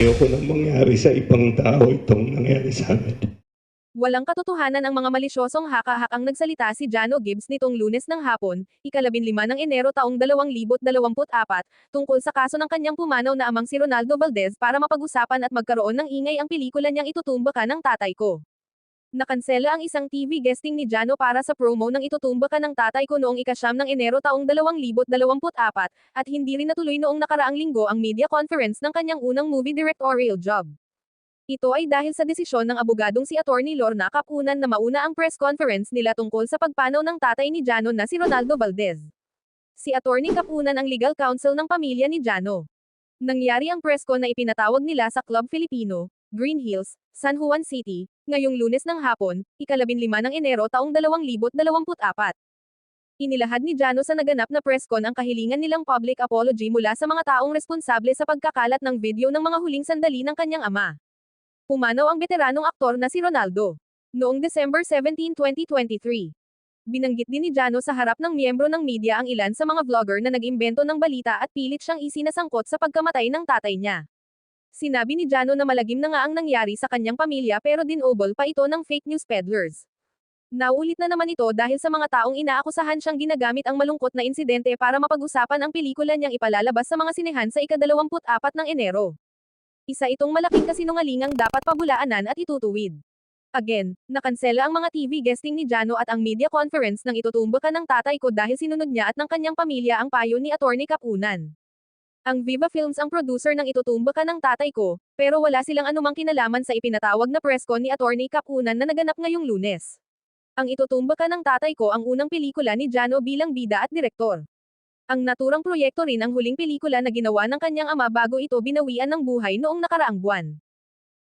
Ayoko nang mangyari sa ibang tao itong nangyari sa amin. Walang katotohanan ang mga malisyosong haka-hakang nagsalita si Jano Gibbs nitong lunes ng hapon, ikalabinlima ng Enero taong 2024, tungkol sa kaso ng kanyang pumanaw na amang si Ronaldo Valdez para mapag-usapan at magkaroon ng ingay ang pelikula niyang itutumba ka ng tatay ko. Nakansela ang isang TV guesting ni Jano para sa promo ng itutumba ka ng tatay ko noong ikasyam ng Enero taong 2024 at hindi rin natuloy noong nakaraang linggo ang media conference ng kanyang unang movie directorial job. Ito ay dahil sa desisyon ng abogadong si Attorney Lorna Capunan na mauna ang press conference nila tungkol sa pagpanaw ng tatay ni Jano na si Ronaldo Valdez. Si Attorney Capunan ang legal counsel ng pamilya ni Jano. Nangyari ang press con na ipinatawag nila sa Club Filipino, Green Hills, San Juan City, ngayong lunes ng hapon, ikalabinlima ng Enero taong 2024. Inilahad ni Jano sa naganap na press con ang kahilingan nilang public apology mula sa mga taong responsable sa pagkakalat ng video ng mga huling sandali ng kanyang ama. Pumanaw ang veteranong aktor na si Ronaldo. Noong December 17, 2023. Binanggit din ni Jano sa harap ng miyembro ng media ang ilan sa mga vlogger na nag-imbento ng balita at pilit siyang isinasangkot sa pagkamatay ng tatay niya. Sinabi ni Jano na malagim na nga ang nangyari sa kanyang pamilya pero dinobol pa ito ng fake news peddlers. Naulit na naman ito dahil sa mga taong inaakusahan siyang ginagamit ang malungkot na insidente para mapag-usapan ang pelikula niyang ipalalabas sa mga sinehan sa ika-24 ng Enero. Isa itong malaking kasinungalingang dapat pabulaanan at itutuwid. Again, nakansela ang mga TV guesting ni Jano at ang media conference nang itutumba ka ng tatay ko dahil sinunod niya at ng kanyang pamilya ang payo ni Attorney Capunan. Ang Viva Films ang producer ng itutumba ka ng tatay ko, pero wala silang anumang kinalaman sa ipinatawag na press con ni Attorney Capunan na naganap ngayong lunes. Ang itutumba ka ng tatay ko ang unang pelikula ni Jano bilang bida at direktor. Ang naturang proyekto rin ang huling pelikula na ginawa ng kanyang ama bago ito binawian ng buhay noong nakaraang buwan.